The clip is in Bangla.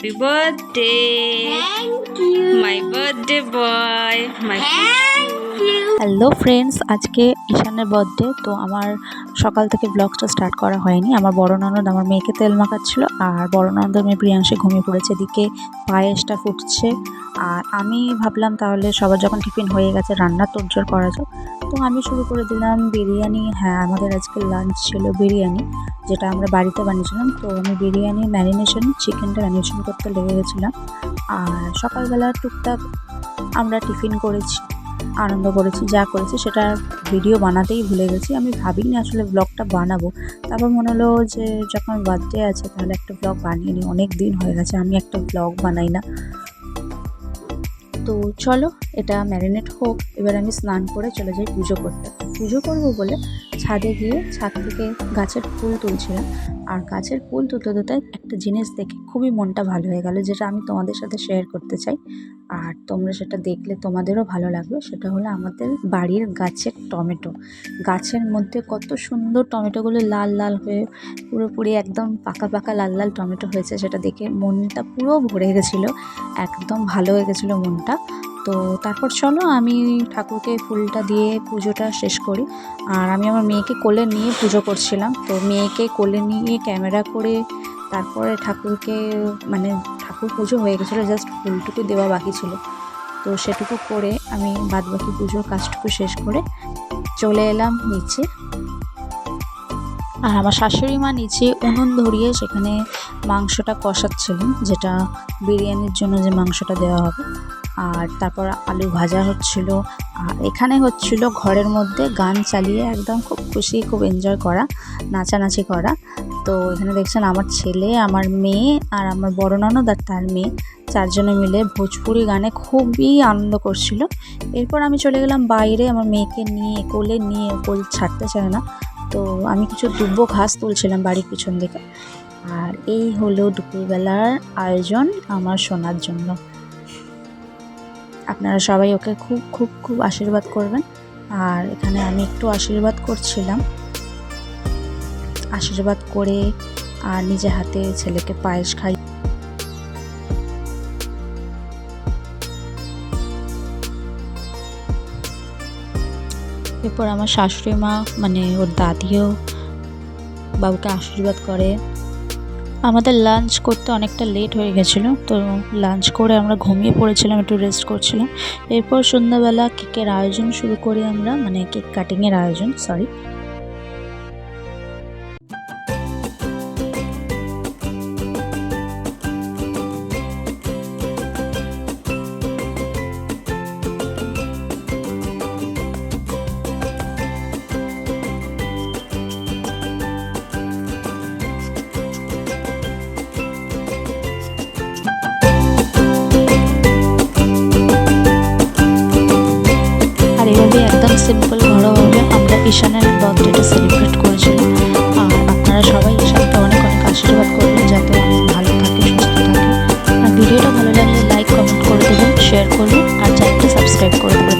Happy birthday, Thank you. my birthday boy, my Thank you. Hello friends আজকে ঈশানের বার্থডে তো আমার সকাল থেকে ব্লগটা স্টার্ট করা হয়নি। আমার বড় ননদ আমার মেয়েকে তেল মাখাচ্ছিল আর বড় ননদের মেয়ে প্রিয়াংশে ঘুমিয়ে পড়েছে। এদিকে পায়েসটা ফুটছে। আর আমি ভাবলাম তাহলে সবার যখন টিফিন হয়ে গেছে রান্না তোড়জোড় করা যাক। তো আমি শুরু করে দিলাম বিরিয়ানি। হ্যাঁ আমাদের আজকে লাঞ্চ ছিল বিরিয়ানি, যেটা আমরা বাড়িতে বানিয়েছিলাম। তো আমি বিরিয়ানি ম্যারিনেশন চিকেনটা ম্যারিনেশন করতে লেগে গেছিলাম। আর সকালবেলা টুকটাক আমরা টিফিন করেছি, আনন্দ করেছি, যা করেছি সেটা ভিডিও বানাতেই ভুলে গেছি। আমি ভাবিনি আসলে ব্লগটা বানাবো। তারপর মনে হলো যে যখন বার্থডে আছে তাহলে একটা ব্লগ বানিয়ে নিই। অনেক দিন হয়ে গেছে, আমি একটা ব্লগ বানাই না। তো চলো, এটা ম্যারিনেট হোক। এবার আমি স্নান করে চলে যাই পুজো করতে। পুজো করব বলে ছাদে গিয়ে ছাদ থেকে গাছের ফুল তুলছিলাম। আর গাছের ফুল তুলতে তুলতে একটা জিনিস দেখে খুবই মনটা ভালো হয়ে গেল, যেটা আমি তোমাদের সাথে শেয়ার করতে চাই। আর তোমরা সেটা দেখলে তোমাদেরও ভালো লাগবে, সেটা হলো আমাদের বাড়ির গাছের টমেটো। গাছের মধ্যে কত সুন্দর টমেটোগুলো লাল লাল হয়ে পুরোপুরি একদম পাকা পাকা লাল লাল টমেটো হয়েছে, সেটা দেখে মনটা পুরো ভরে গেছিল, একদম ভালো হয়ে গেছিল মনটা। তো তারপর চলো আমি ঠাকুরকে ফুলটা দিয়ে পুজোটা শেষ করি। আর আমি আমার মেয়েকে কোলে নিয়ে পুজো করছিলাম। তো মেয়েকে কোলে নিয়ে ক্যামেরা করে তারপরে ঠাকুরকে মানে ঠাকুর পুজো হয়ে গেছিল, জাস্ট ফুলটুকু দেওয়া বাকি ছিল। তো সেটুকু করে আমি বাদবাকি পুজোর কাজটুকু শেষ করে চলে এলাম নিচে। আর আমার শাশুড়ি মা নিচে উনুন ধরিয়ে সেখানে মাংসটা কষাচ্ছিলেন, যেটা বিরিয়ানির জন্য যে মাংসটা দেওয়া হবে। আর তারপর আলু ভাজা হচ্ছিল। এখানে হচ্ছিল ঘরের মধ্যে গান চালিয়ে একদম খুব খুশি, খুব এনজয় করা, নাচানাচি করা। তো এখানে দেখছেন আমার ছেলে, আমার মেয়ে আর আমার বড় ননদ আর তার মেয়ে চারজনে মিলে ভোজপুরি গানে খুবই আনন্দ করছিল। এরপর আমি চলে গেলাম বাইরে আমার মেয়েকে নিয়ে, কোলে নিয়ে, কোল ছাড়তে চায় না। তো আমি কিছু দুব্বো ঘাস তুলছিলাম বাড়ির পিছন দিকে। আর এই হলো দুপুরবেলার আয়োজন আমার শোনার জন্য। আপনারা সবাই ওকে খুব খুব খুব আশীর্বাদ করবেন। আর এখানে আমি একটু আশীর্বাদ করছিলাম। আশীর্বাদ করে আর নিজে হাতে ছেলেকে পায়েস খাই। এরপর আমার শাশুড়ি মা মানে ওর দাদিও বাবুকে আশীর্বাদ করে। আমাদের লাঞ্চ করতে অনেকটা লেট হয়ে গেছিল, তো লাঞ্চ করে আমরা ঘুমিয়ে পড়েছিলাম, একটু রেস্ট করছিলাম। এরপর সন্ধ্যাবেলা কেকের আয়োজন শুরু করি আমরা মানে কেক কাটিংয়ের আয়োজন সরি সিম্পল ঘরোয়াভাবে আমরা ঈশানের বার্থডেটা সেলিব্রেট করেছিলাম। আর আপনারা সবাই